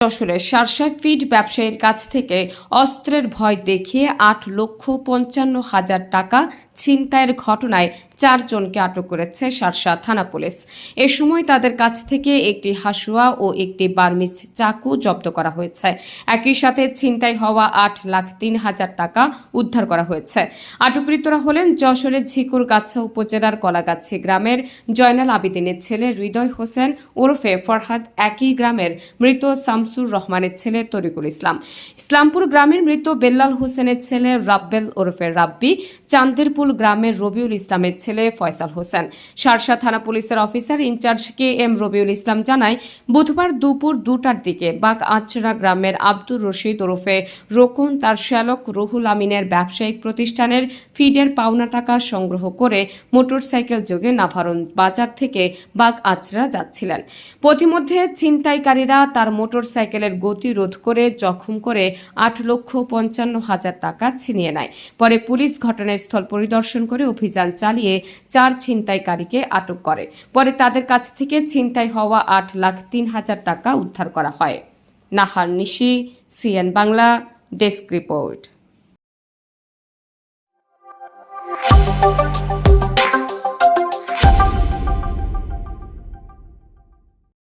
যশোরের সারসা ফিড ব্যবসায়ীর কাছ থেকে অস্ত্রের ভয় দেখিয়ে আট লক্ষ পঞ্চান্ন হাজার টাকা ছিনতাইয়ের ঘটনায় চারজনকে আটক করেছে সারসা থানা পুলিশ। এ সময় তাদের কাছ থেকে একটি হাসুয়া ও একটি বার্মিজ চাকু জব্দ করা হয়েছে। একই সাথে ছিনতাই হওয়া আট লাখ তিন হাজার টাকা উদ্ধার করা হয়েছে। আটককৃতরা হলেন যশোরের ঝিকুরগাছা উপজেলার কলাগাছি গ্রামের জয়নাল আবিদিনের ছেলে হৃদয় হোসেন ওরফে ফরহাদ একই গ্রামের মৃত শামসুর রহমানের ছেলে তরিকুল ইসলাম। ইসলামপুর গ্রামের মৃত বেল্লাল হোসেনের ছেলে রাব্বেল ওরফে রাব্বি, চান্দেরপুল গ্রামের রবিউল ইসলামের ছেলে ফয়সাল হোসেন। সারসা থানা পুলিশের officer in charge K M Rabiul Islam জানায়, বুধবার দুপুর দুটার দিকে বাগ আচরা গ্রামের আব্দুর রশিদ ওরফে রোকন তার শ্যালক রুহুল আমিনের ব্যবসায়িক প্রতিষ্ঠানের ফিডের পাওনা টাকা সংগ্রহ করে মোটরসাইকেল যোগে নাভারণ বাজার থেকে বাগ আচরা যাচ্ছিলেন। পথিমধ্যে ছিনতাইকারীরা তার মোটরসাইকেলের গতি রোধ করে, জখম করে আট লক্ষ পঞ্চান্ন হাজার টাকা ছিনিয়ে নেয়। পরে পুলিশ ঘটনাস্থল পরিদর্শন করে অভিযান চালিয়ে চার ছিনতাইকারীকে আটক করে। পরে তাদের কাছ থেকে ছিনতাই হওয়া আট লাখ তিন হাজার টাকা উদ্ধার করা হয়। Nahar Nishi, CN Bangla, desk report.